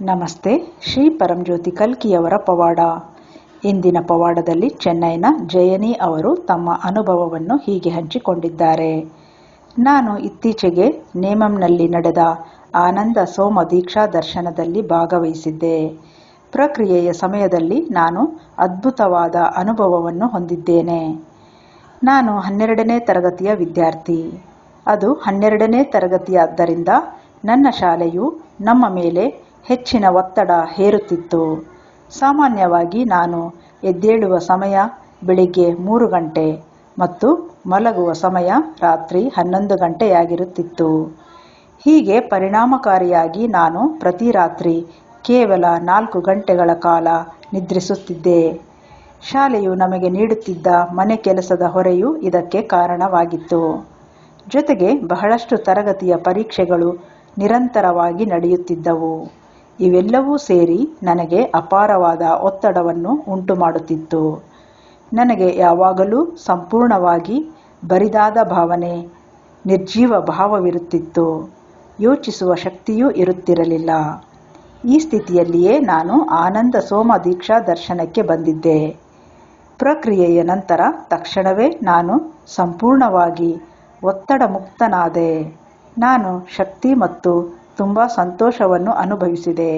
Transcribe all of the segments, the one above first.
ನಮಸ್ತೆ, ಶ್ರೀ ಪರಂಜ್ಯೋತಿ ಕಲ್ಕಿಯವರ ಪವಾಡ. ಇಂದಿನ ಪವಾಡದಲ್ಲಿ ಚೆನ್ನೈನ ಜಯನಿ ಅವರು ತಮ್ಮ ಅನುಭವವನ್ನು ಹೀಗೆ ಹಂಚಿಕೊಂಡಿದ್ದಾರೆ. ನಾನು ಇತ್ತೀಚೆಗೆ ನೇಮಂನಲ್ಲಿ ನಡೆದ ಆನಂದ ಸೋಮ ದೀಕ್ಷಾ ದರ್ಶನದಲ್ಲಿ ಭಾಗವಹಿಸಿದ್ದೆ. ಪ್ರಕ್ರಿಯೆಯ ಸಮಯದಲ್ಲಿ ನಾನು ಅದ್ಭುತವಾದ ಅನುಭವವನ್ನು ಹೊಂದಿದ್ದೇನೆ. ನಾನು ಹನ್ನೆರಡನೇ ತರಗತಿಯ ವಿದ್ಯಾರ್ಥಿ. ಅದು ಹನ್ನೆರಡನೇ ತರಗತಿಯಾದ್ದರಿಂದ ನನ್ನ ಶಾಲೆಯು ನಮ್ಮ ಮೇಲೆ ಹೆಚ್ಚಿನ ಒತ್ತಡ ಹೇರುತ್ತಿತ್ತು. ಸಾಮಾನ್ಯವಾಗಿ ನಾನು ಎದ್ದೇಳುವ ಸಮಯ ಬೆಳಿಗ್ಗೆ ಮೂರು ಗಂಟೆ ಮತ್ತು ಮಲಗುವ ಸಮಯ ರಾತ್ರಿ ಹನ್ನೊಂದು ಗಂಟೆಯಾಗಿರುತ್ತಿತ್ತು. ಹೀಗೆ ಪರಿಣಾಮಕಾರಿಯಾಗಿ ನಾನು ಪ್ರತಿ ರಾತ್ರಿ ಕೇವಲ ನಾಲ್ಕು ಗಂಟೆಗಳ ಕಾಲ ನಿದ್ರಿಸುತ್ತಿದ್ದೆ. ಶಾಲೆಯು ನಮಗೆ ನೀಡುತ್ತಿದ್ದ ಮನೆ ಕೆಲಸದ ಹೊರೆಯು ಇದಕ್ಕೆ ಕಾರಣವಾಗಿತ್ತು. ಜೊತೆಗೆ ಬಹಳಷ್ಟು ತರಗತಿಯ ಪರೀಕ್ಷೆಗಳು ನಿರಂತರವಾಗಿ ನಡೆಯುತ್ತಿದ್ದವು. ಇವೆಲ್ಲವೂ ಸೇರಿ ನನಗೆ ಅಪಾರವಾದ ಒತ್ತಡವನ್ನು ಉಂಟು ಮಾಡುತ್ತಿತ್ತು ನನಗೆ ಯಾವಾಗಲೂ ಸಂಪೂರ್ಣವಾಗಿ ಬರಿದಾದ ಭಾವನೆ, ನಿರ್ಜೀವ ಭಾವವಿರುತ್ತಿತ್ತು. ಯೋಚಿಸುವ ಶಕ್ತಿಯೂ ಇರುತ್ತಿರಲಿಲ್ಲ. ಈ ಸ್ಥಿತಿಯಲ್ಲಿಯೇ ನಾನು ಆನಂದ ಸೋಮ ದೀಕ್ಷಾ ದರ್ಶನಕ್ಕೆ ಬಂದಿದ್ದೆ. ಪ್ರಕ್ರಿಯೆಯ ನಂತರ ತಕ್ಷಣವೇ ನಾನು ಸಂಪೂರ್ಣವಾಗಿ ಒತ್ತಡ ಮುಕ್ತನಾದೆ ನಾನು ಶಕ್ತಿ ಮತ್ತು ತುಂಬ ಸಂತೋಷವನ್ನು ಅನುಭವಿಸಿದೆ.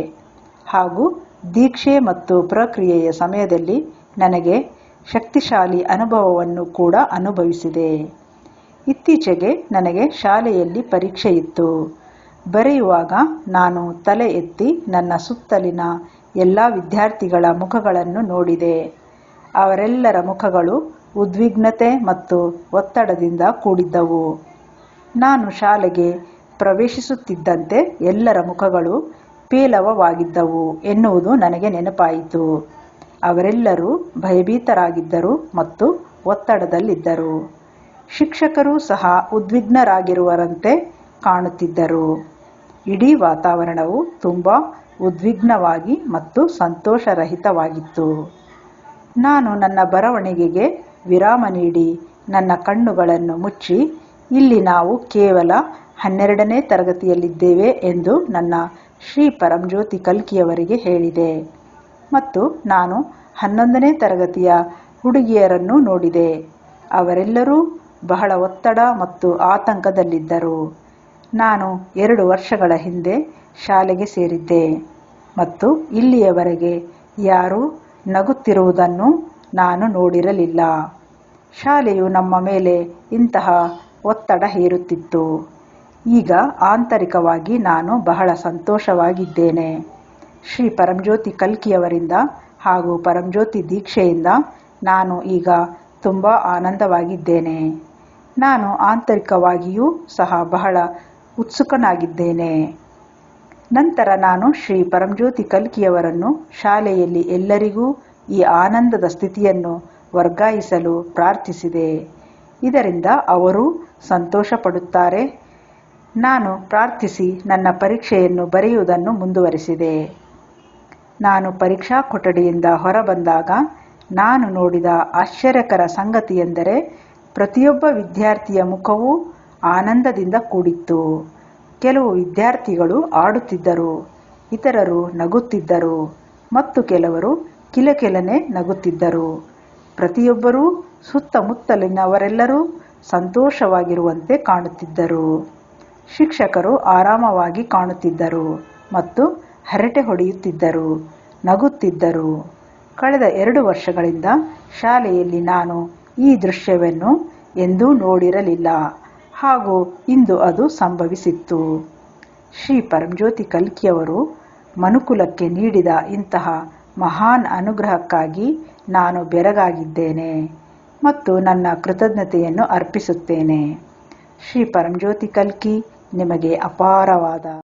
ಹಾಗೂ ದೀಕ್ಷೆ ಮತ್ತು ಪ್ರಕ್ರಿಯೆಯ ಸಮಯದಲ್ಲಿ ನನಗೆ ಶಕ್ತಿಶಾಲಿ ಅನುಭವವನ್ನು ಕೂಡ ಅನುಭವಿಸಿದೆ. ಇತ್ತೀಚೆಗೆ ನನಗೆ ಶಾಲೆಯಲ್ಲಿ ಪರೀಕ್ಷೆ ಇತ್ತು. ಬರೆಯುವಾಗ ನಾನು ತಲೆ ಎತ್ತಿ ನನ್ನ ಸುತ್ತಲಿನ ಎಲ್ಲ ವಿದ್ಯಾರ್ಥಿಗಳ ಮುಖಗಳನ್ನು ನೋಡಿದೆ. ಅವರೆಲ್ಲರ ಮುಖಗಳು ಉದ್ವಿಗ್ನತೆ ಮತ್ತು ಒತ್ತಡದಿಂದ ಕೂಡಿದ್ದವು. ನಾನು ಶಾಲೆಗೆ ಪ್ರವೇಶಿಸುತ್ತಿದ್ದಂತೆ ಎಲ್ಲರ ಮುಖಗಳು ಪೇಲವವಾಗಿದ್ದವು ಎನ್ನುವುದು ನನಗೆ ನೆನಪಾಯಿತು. ಅವರೆಲ್ಲರೂ ಭಯಭೀತರಾಗಿದ್ದರು ಮತ್ತು ಒತ್ತಡದಲ್ಲಿದ್ದರು. ಶಿಕ್ಷಕರೂ ಸಹ ಉದ್ವಿಗ್ನರಾಗಿರುವರಂತೆ ಕಾಣುತ್ತಿದ್ದರು. ಇಡೀ ವಾತಾವರಣವು ತುಂಬ ಉದ್ವಿಗ್ನವಾಗಿ ಮತ್ತು ಸಂತೋಷರಹಿತವಾಗಿತ್ತು. ನಾನು ನನ್ನ ಬರವಣಿಗೆಗೆ ವಿರಾಮ ನೀಡಿ ನನ್ನ ಕಣ್ಣುಗಳನ್ನು ಮುಚ್ಚಿ, ಇಲ್ಲಿ ನಾವು ಕೇವಲ ಹನ್ನೆರಡನೇ ತರಗತಿಯಲ್ಲಿದ್ದೇವೆ ಎಂದು ನನ್ನ ಶ್ರೀ ಪರಂಜ್ಯೋತಿ ಕಲ್ಕಿಯವರಿಗೆ ಹೇಳಿದೆ. ಮತ್ತು ನಾನು ಹನ್ನೊಂದನೇ ತರಗತಿಯ ಹುಡುಗಿಯರನ್ನು ನೋಡಿದೆ. ಅವರೆಲ್ಲರೂ ಬಹಳ ಒತ್ತಡ ಮತ್ತು ಆತಂಕದಲ್ಲಿದ್ದರು. ನಾನು ಎರಡು ವರ್ಷಗಳ ಹಿಂದೆ ಶಾಲೆಗೆ ಸೇರಿದ್ದೆ. ಮತ್ತು ಇಲ್ಲಿಯವರೆಗೆ ಯಾರೂ ನಗುತ್ತಿರುವುದನ್ನು ನಾನು ನೋಡಿರಲಿಲ್ಲ. ಶಾಲೆಯು ನಮ್ಮ ಮೇಲೆ ಇಂತಹ ಒತ್ತಡ ಹೇರುತ್ತಿತ್ತು. ಈಗ ಆಂತರಿಕವಾಗಿ ನಾನು ಬಹಳ ಸಂತೋಷವಾಗಿದ್ದೇನೆ. ಶ್ರೀ ಪರಂಜ್ಯೋತಿ ಕಲ್ಕಿಯವರಿಂದ ಹಾಗೂ ಪರಂಜ್ಯೋತಿ ದೀಕ್ಷೆಯಿಂದ ನಾನು ಈಗ ತುಂಬ ಆನಂದವಾಗಿದ್ದೇನೆ. ನಾನು ಆಂತರಿಕವಾಗಿಯೂ ಸಹ ಬಹಳ ಉತ್ಸುಕನಾಗಿದ್ದೇನೆ. ನಂತರ ನಾನು ಶ್ರೀ ಪರಂಜ್ಯೋತಿ ಕಲ್ಕಿಯವರನ್ನು ಶಾಲೆಯಲ್ಲಿ ಎಲ್ಲರಿಗೂ ಈ ಆನಂದದ ಸ್ಥಿತಿಯನ್ನು ವರ್ಗಾಯಿಸಲು ಪ್ರಾರ್ಥಿಸಿದೆ. ಇದರಿಂದ ಅವರೂ ಸಂತೋಷಪಡುತ್ತಾರೆ. ನಾನು ಪ್ರಾರ್ಥಿಸಿ ನನ್ನ ಪರೀಕ್ಷೆಯನ್ನು ಬರೆಯುವುದನ್ನು ಮುಂದುವರಿಸಿದೆ. ನಾನು ಪರೀಕ್ಷಾ ಕೊಠಡಿಯಿಂದ ಹೊರಬಂದಾಗ ನಾನು ನೋಡಿದ ಆಶ್ಚರ್ಯಕರ ಸಂಗತಿಯೆಂದರೆ ಪ್ರತಿಯೊಬ್ಬ ವಿದ್ಯಾರ್ಥಿಯ ಮುಖವೂ ಆನಂದದಿಂದ ಕೂಡಿತ್ತು. ಕೆಲವು ವಿದ್ಯಾರ್ಥಿಗಳು ಆಡುತ್ತಿದ್ದರು, ಇತರರು ನಗುತ್ತಿದ್ದರು ಮತ್ತು ಕೆಲವರು ಕಿಲಕಿಲನೆ ನಗುತ್ತಿದ್ದರು. ಪ್ರತಿಯೊಬ್ಬರೂ ಸುತ್ತಮುತ್ತಲಿನವರೆಲ್ಲರೂ ಸಂತೋಷವಾಗಿರುವಂತೆ ಕಾಣುತ್ತಿದ್ದರು. ಶಿಕ್ಷಕರು ಆರಾಮವಾಗಿ ಕಾಣುತ್ತಿದ್ದರು ಮತ್ತು ಹರಟೆ ಹೊಡೆಯುತ್ತಿದ್ದರು, ನಗುತ್ತಿದ್ದರು. ಕಳೆದ ಎರಡು ವರ್ಷಗಳಿಂದ ಶಾಲೆಯಲ್ಲಿ ನಾನು ಈ ದೃಶ್ಯವನ್ನು ಎಂದೂ ನೋಡಿರಲಿಲ್ಲ. ಹಾಗೂ ಇಂದು ಅದು ಸಂಭವಿಸಿತ್ತು. ಶ್ರೀ ಪರಂಜ್ಯೋತಿ ಕಲ್ಕಿಯವರು ಮನುಕುಲಕ್ಕೆ ನೀಡಿದ ಇಂತಹ ಮಹಾನ್ ಅನುಗ್ರಹಕ್ಕಾಗಿ ನಾನು ಬೆರಗಾಗಿದ್ದೇನೆ ಮತ್ತು ನನ್ನ ಕೃತಜ್ಞತೆಯನ್ನು ಅರ್ಪಿಸುತ್ತೇನೆ. ಶ್ರೀ ಪರಂಜ್ಯೋತಿ ಕಲ್ಕಿ ನಿಮಗೆ ಅಪಾರವಾದ